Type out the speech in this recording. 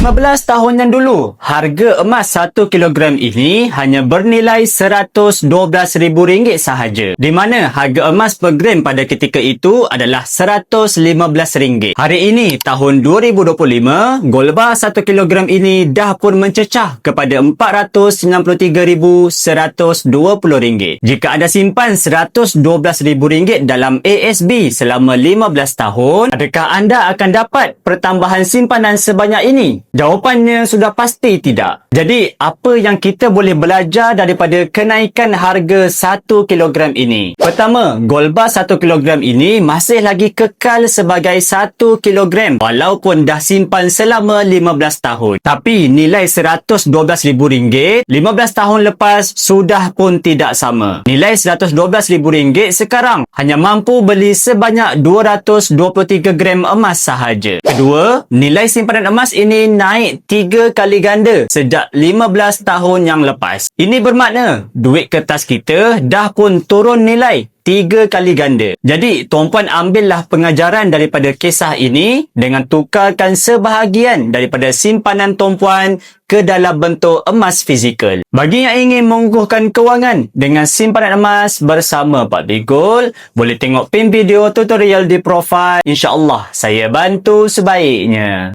15 tahun yang dulu, harga emas 1 kilogram ini hanya bernilai RM112,000 sahaja. Di mana harga emas per gram pada ketika itu adalah RM115. Hari ini, tahun 2025, gold bar 1 kilogram ini dah pun mencecah kepada RM493,120. Jika anda simpan RM112,000 dalam ASB selama 15 tahun, adakah anda akan dapat pertambahan simpanan sebanyak ini? Jawapannya sudah pasti tidak. Jadi, apa yang kita boleh belajar daripada kenaikan harga 1 kilogram ini? Pertama, gold bar 1 kilogram ini masih lagi kekal sebagai 1 kilogram walaupun dah simpan selama 15 tahun. Tapi nilai RM112,000 15 tahun lepas sudah pun tidak sama. Nilai RM112,000 sekarang hanya mampu beli sebanyak 223 gram emas sahaja. Kedua, nilai simpanan emas ini naik 3 kali ganda sejak 15 tahun yang lepas. Ini bermakna duit kertas kita dah pun turun nilai tiga kali ganda. Jadi, tuan-puan ambillah pengajaran daripada kisah ini dengan tukarkan sebahagian daripada simpanan tuan-puan ke dalam bentuk emas fizikal. Bagi yang ingin mengukuhkan kewangan dengan simpanan emas bersama Pak Bigol, boleh tengok pin video tutorial di profil. InsyaAllah, saya bantu sebaiknya.